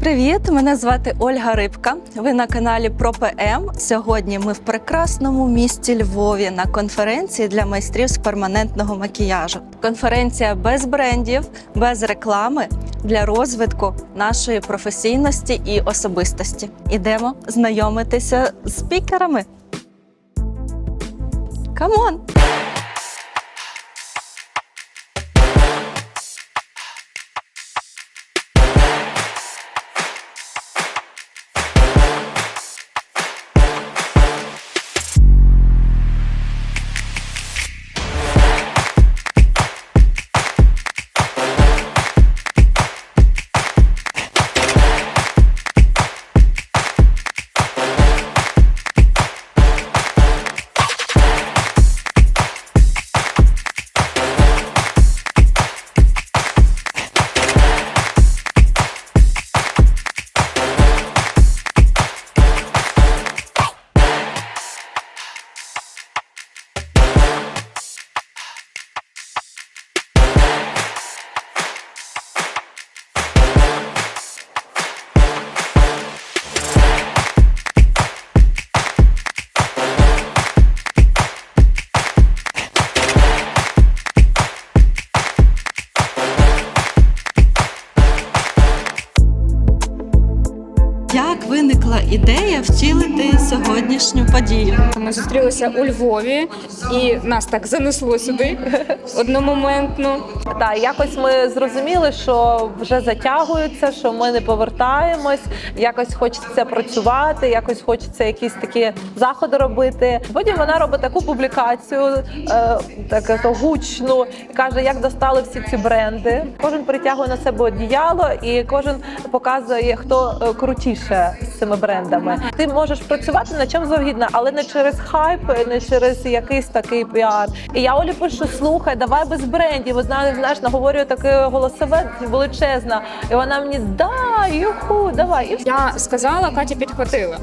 Привіт! Мене звати Ольга Рибка. Ви на каналі Про ПМ. Сьогодні ми в прекрасному місті Львові на конференції для майстрів з перманентного макіяжу. Конференція без брендів, без реклами для розвитку нашої професійності і особистості. Ідемо знайомитися з спікерами. Камон! Виникла ідея втілити сьогоднішню подію? Ми зустрілися у Львові, і нас так занесло сюди одномоментно. Так, якось ми зрозуміли, що вже затягується, що ми не повертаємось. Якось хочеться працювати, якось хочеться якісь такі заходи робити. Потім вона робить таку публікацію, е, так то гучну, і каже, як достали всі ці бренди. Кожен притягує на себе одіяло, і кожен показує, хто е, крутіше з цими брендами. Ти можеш працювати на чому завгідно, але не через хайп, не через якийсь такий піар. І я Олі пишу: слухай, давай без брендів. Знаєш, знаєш, наговорюю таке голосове величезне. І вона мені да, юху, давай. Я сказала, Катя підхватила.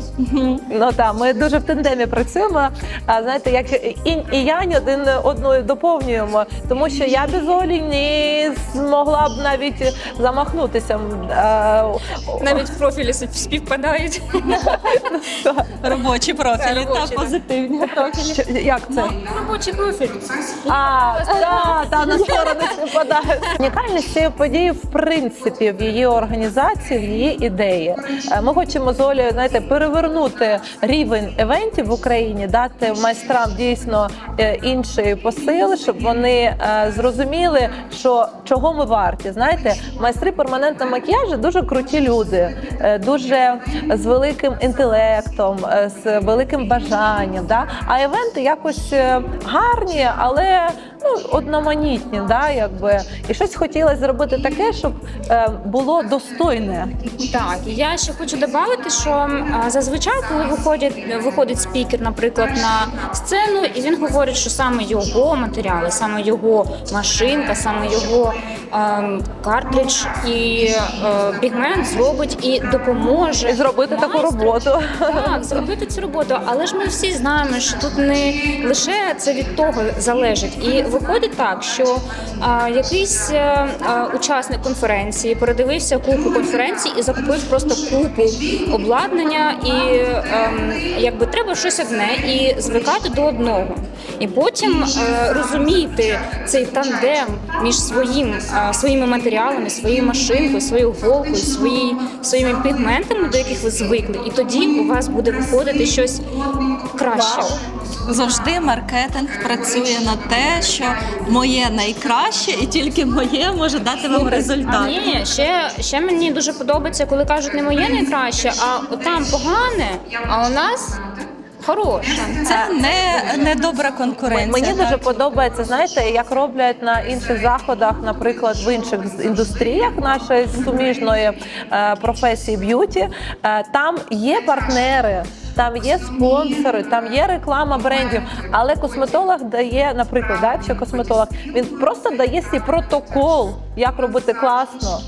Ну так, ми дуже в тендемі працюємо. А знаєте, як інь і янь один одну доповнюємо, тому що я без Олі не змогла б навіть замахнутися. Навіть профілі співпадають. Робочі профілі Робочі, та позитивні профілі. як це? Робочий профіль. А, та, та на сторони співпадає. Унікальність цієї події, в принципі, в її організації, в її ідеї. Е, Ми хочемо з Олею, знаєте, перевернути рівень івентів в Україні, дати майстрам дійсно е, інший посил, щоб вони е, зрозуміли, що чого ми варті. Знаєте, майстри перманентного макіяжу дуже круті люди, дуже з великим інтелектом, е, з великим бажанням. Да? А івенти якось е, гарні, але ну, одноманітні, да, якби. І щось хотілося зробити таке, щоб е, було достойне. Так, я ще хочу додати, що а, зазвичай, коли виходять, виходить спікер, наприклад, на сцену, і він говорить, що саме його матеріали, саме його машинка, саме його ем, картридж і е, пігмент зробить і допоможе І зробити таку майстру роботу. Так, зробити цю роботу, але ж ми всі знаємо, що тут не лише це від того залежить. І виходить так, що а, якийсь а, а, учасник конференції передивився купу конференцій і закупив просто купу обладнання, і ем, якби треба щось одне і звикати до одного. І потім е, розуміти цей тандем між своїм, е, своїми матеріалами, своєю машинкою, своєю голкою, свої, своїми пігментами, до яких ви звикли, і тоді у вас буде виходити щось краще. Завжди маркетинг працює на те, що моє найкраще і тільки моє може дати вам А результат. ні, ще, ще мені дуже подобається, коли кажуть не моє найкраще, а там погане, а у нас хороше. Це не, не добра конкуренція. Мені так. дуже подобається, знаєте, як роблять на інших заходах, наприклад, в інших з- індустріях нашої суміжної е, професії б'юті. Е, там є партнери. Там є спонсори, там є реклама брендів, але косметолог дає, наприклад, да, якщо косметолог, він просто дає свій протокол, як робити класно,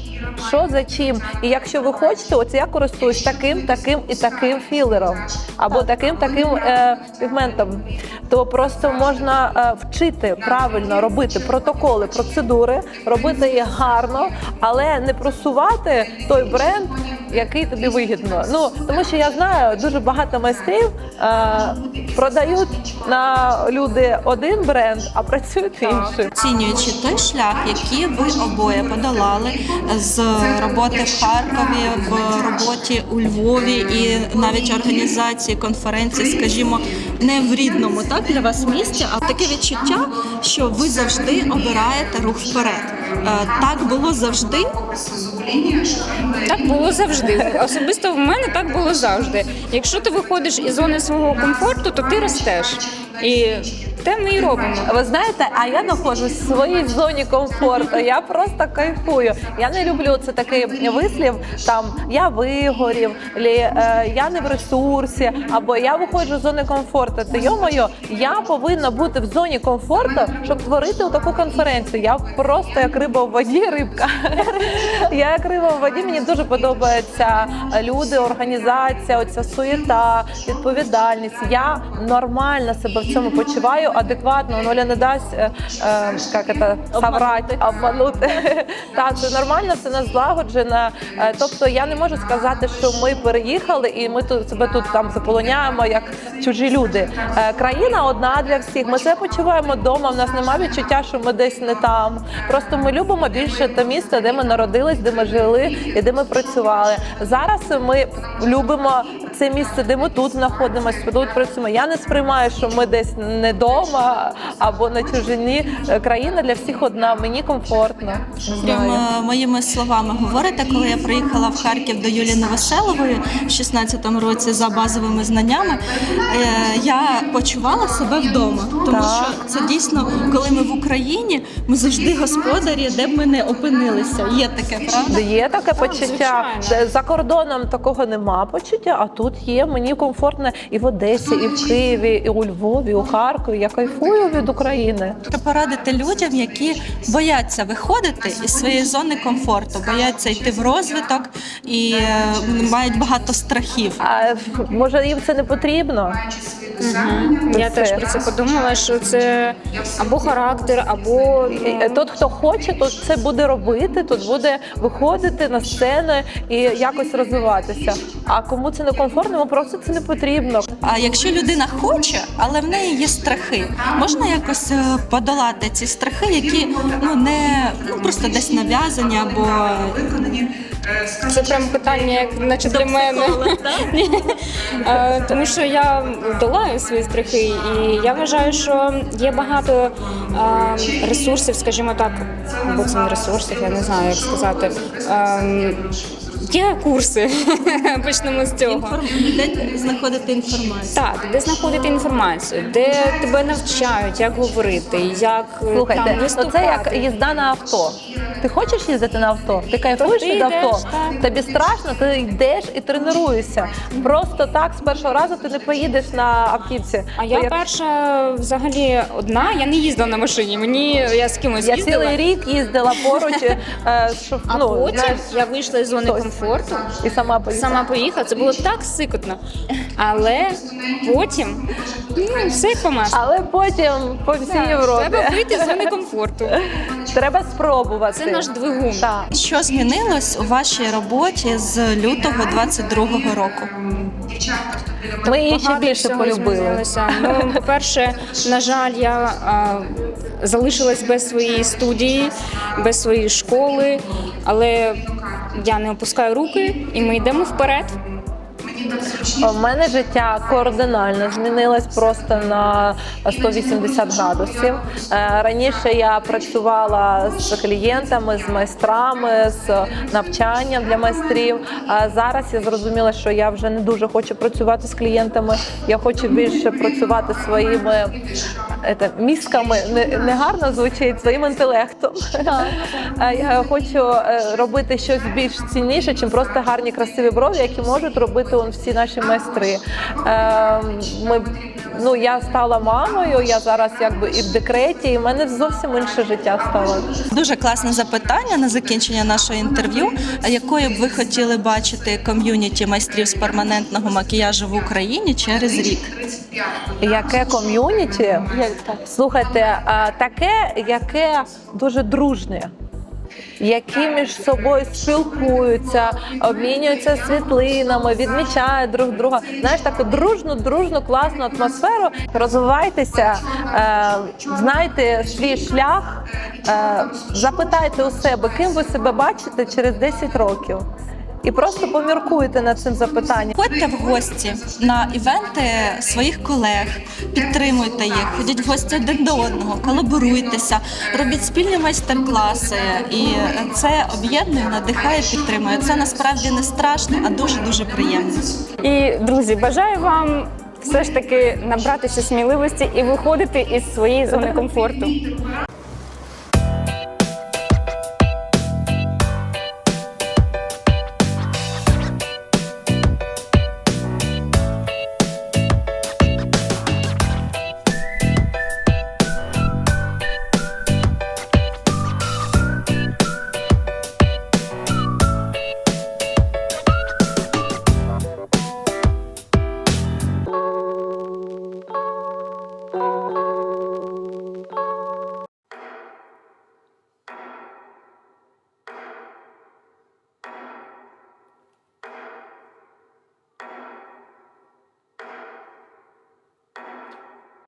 що за чим. І якщо ви хочете, оце я користуюсь таким, таким і таким філером, або таким, таким е, пігментом, то просто можна е, вчити правильно робити протоколи, процедури, робити їх гарно, але не просувати той бренд який тобі вигідно. Ну тому що я знаю, дуже багато майстрів е, продають на люди один бренд, а працюють інший. Оцінюючи той шлях, який ви обоє подолали з роботи в Харкові, в роботі у Львові і навіть організації конференції, скажімо, не в рідному так для вас місті, а таке відчуття, що ви завжди обираєте рух вперед. Так було завжди. Так було завжди. Особисто в мене так було завжди. Якщо ти виходиш із зони свого комфорту, то ти ростеш. І те ми і робимо. Ви знаєте, а я знаходжусь в своїй зоні комфорту. Я просто кайфую. Я не люблю це такий вислів. Там я вигорів, лі, е, я не в ресурсі, або я виходжу з зони комфорту. Та йо-моє, я повинна бути в зоні комфорту, щоб творити таку конференцію. Я просто як риба в воді, рибка. Я як риба в воді. Мені дуже подобаються люди, організація, оця суєта, відповідальність. Я нормально себе в цьому почуваю, адекватно. Оля не дасть е, е, як це, соврати, обманути. Так, це нормально, це не злагоджено. Е, Тобто я не можу сказати, що ми переїхали і ми тут себе тут там заполоняємо як чужі люди. Е, Країна одна для всіх. Ми себе почуваємо вдома. У нас немає відчуття, що ми десь не там. Просто ми любимо більше те місце, де ми народились, де ми жили і де ми працювали. Зараз ми любимо це місце, де ми тут знаходимося, тут працюємо. Я не сприймаю, що ми десь не вдома або на чужині. Країна для всіх одна. Мені комфортно. Прямо моїми словами говорите, коли я приїхала в Харків до Юлії Новоселової в 16-му році за базовими знаннями, е, я почувала себе вдома, тому Так. що це дійсно, коли ми в Україні, ми завжди господарі, де б ми не опинилися. Є таке, правда? Є таке почуття. За кордоном такого нема почуття, а тут є. Мені комфортно і в Одесі, і в Києві, і у Львові, і у Харкові. Я кайфую від України. Що порадити людям, які бояться виходити із своєї зони комфорту, бояться йти в розвиток і е, мають багато страхів. А може їм це не потрібно? Я Це. теж про це подумала, що це або характер, або Е, Тот, хто хоче, то це буде робити, тут буде виходити на сцену і якось розвиватися. А кому це не комфортно, йому просто це не потрібно. А якщо людина хоче, але в неї є страхи, можна якось е, подолати ці страхи, які ну не ну просто десь нав'язані або це прям питання, як наче для мене. Ні. Е, Тому що я долаю свої страхи, і я вважаю, що є багато е, ресурсів, скажімо так, або це не ресурсів, я не знаю, як сказати. Є курси, почнемо з цього. інформ... де знаходити інформацію. Так, де знаходити інформацію, де тебе навчають, як говорити, як е, Слухайте, там виступати. як їзда на авто. Ти хочеш їздити на авто? Ти кайфуєш від авто? так. Тобі страшно, ти йдеш і тренуєшся. Просто так з першого разу ти не поїдеш на автівці. А я як- перша взагалі одна, я не їздила на машині. Мені я з кимось я їздила. цілий рік їздила поруч, е, щоб А ну, потім знаєш, я вийшла із зони хтось. Комфорту, і сама поїхала. сама поїхала. Це було так сикотно. Але потім ну, все як по маслу. Але потім по всій Європі Треба вийти з зони комфорту. треба спробувати. Це наш двигун. Так. Що змінилось у вашій роботі з лютого 22-го року? Ми її ще Багато більше всього полюбили. змінилося. Ну, по-перше, на жаль, я а, залишилась без своєї студії, без своєї школи, але я не опускаю руки, і ми йдемо вперед. У мене життя кардинально змінилось просто на 180 градусів. Е, Раніше я працювала з клієнтами, з майстрами, з навчанням для майстрів. А зараз я зрозуміла, що я вже не дуже хочу працювати з клієнтами. Я хочу більше працювати своїми ете, мізками. Не, не гарно звучить своїм інтелектом. Я хочу е, робити щось більш цінніше, чим просто гарні красиві брові, які можуть робити он всі наші майстри. Е, Ми, ну, я стала мамою, я зараз якби і в декреті, і в мене зовсім інше життя стало. Дуже класне запитання на закінчення нашого інтерв'ю. А Якою б ви хотіли бачити ком'юніті майстрів з перманентного макіяжу в Україні через рік? Яке ком'юніті? Слухайте, а, таке, яке дуже дружне. Які між собою спілкуються, обмінюються світлинами, відмічають друг друга. Знаєш, таку дружну, дружну, класну атмосферу. Розвивайтеся, е, знайте свій шлях, е, запитайте у себе, ким ви себе бачите через 10 років. І просто поміркуйте над цим запитанням. Ходьте в гості на івенти своїх колег, підтримуйте їх, ходіть в гості один до одного, колаборуйтеся, робіть спільні майстер-класи, і це об'єднує, надихає, підтримує. Це насправді не страшно, а дуже дуже приємно. І друзі, бажаю вам все ж таки набратися сміливості і виходити із своєї зони комфорту.